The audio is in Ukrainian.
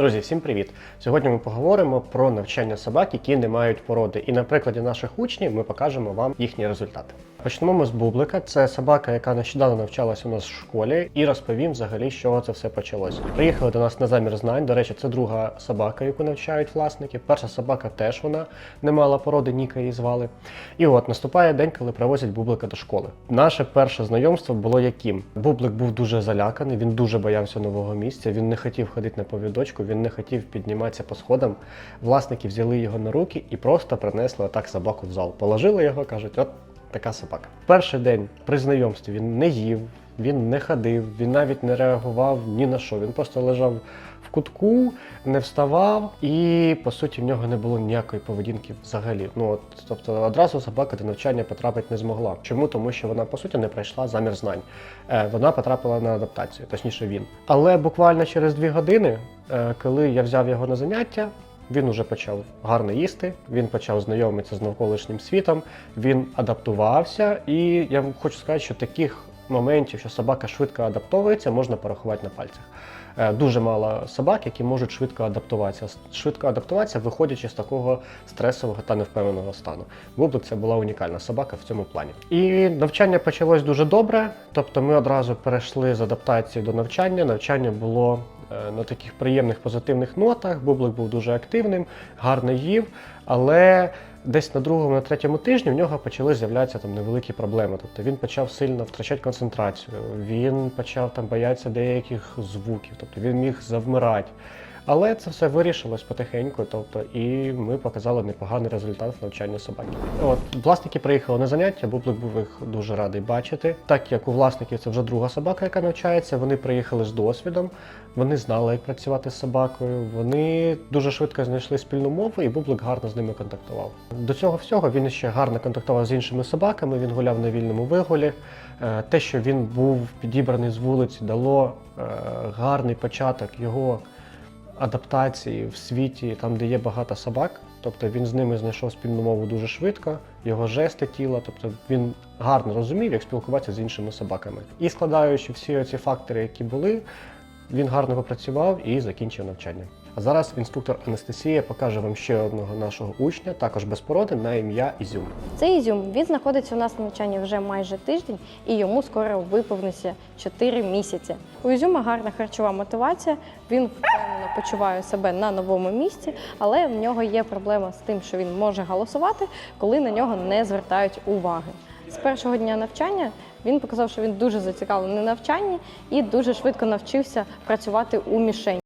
Друзі, всім привіт! Сьогодні ми поговоримо про навчання собак, які не мають породи. І на прикладі наших учнів ми покажемо вам їхні результати. Почнемо ми з Бублика. Це собака, яка нещодавно навчалася у нас в школі, і розповім взагалі, з чого це все почалося. Приїхали до нас на замір знань. До речі, це друга собака, яку навчають власники. Перша собака теж вона не мала породи, Ніка її звали. І от наступає день, коли привозять Бублика до школи. Наше перше знайомство було яким? Бублик був дуже заляканий, він дуже боявся нового місця. Він не хотів ходити на повідочку, він не хотів підніматися по сходам. Власники взяли його на руки і просто принесли отак собаку в зал. Положили його, кажуть, от така собака. Перший день при знайомстві він не їв, він не ходив, він навіть не реагував ні на що. Він просто лежав кутку, не вставав, і по суті в нього не було ніякої поведінки взагалі. Ну от, тобто одразу собака до навчання потрапити не змогла. Чому? Тому що вона по суті не пройшла замір знань. Е, вона потрапила на адаптацію, точніше він. Але буквально через дві години, е, коли я взяв його на заняття. Він уже почав гарно їсти, він почав знайомитися з навколишнім світом, він адаптувався, і я хочу сказати, що таких моментів, що собака швидко адаптовується, можна порахувати на пальцях. Е, Дуже мало собак, які можуть швидко адаптуватися. Швидко адаптуватися, виходячи з такого стресового та невпевненого стану. Бублик це була унікальна собака в цьому плані. І навчання почалось дуже добре. Тобто ми одразу перейшли з адаптації до навчання. Навчання було е, на таких приємних позитивних нотах. Бублик був дуже активним, гарно їв, але десь на другому, на третьому тижні в нього почали з'являтися там невеликі проблеми. Тобто він почав сильно втрачати концентрацію, він почав там боятися деяких звуків, тобто він міг завмирати. Але це все вирішилось потихеньку, тобто, і ми показали непоганий результат в навчанні собаки. От власники приїхали на заняття, Бублик був їх дуже радий бачити. Так як у власників це вже друга собака, яка навчається, вони приїхали з досвідом, вони знали, як працювати з собакою. Вони дуже швидко знайшли спільну мову, і Бублик гарно з ними контактував. До цього всього він ще гарно контактував з іншими собаками. Він гуляв на вільному вигулі. Е, Те, що він був підібраний з вулиці, дало е, гарний початок його адаптації в світі, там, де є багато собак. Тобто він з ними знайшов спільну мову дуже швидко, його жести тіла, тобто він гарно розумів, як спілкуватися з іншими собаками. І складаючи всі ці фактори, які були, він гарно попрацював і закінчив навчання. А зараз інструктор Анастасія покаже вам ще одного нашого учня, також без породи, на ім'я Ізюм. Цей ізюм він знаходиться у нас на навчанні вже майже тиждень, і йому скоро виповниться 4 місяці. У ізюма гарна харчова мотивація. Він почуває себе на новому місці, але в нього є проблема з тим, що він може голосувати, коли на нього не звертають уваги. З першого дня навчання він показав, що він дуже зацікавлений на навчанні і дуже швидко навчився працювати у мішень.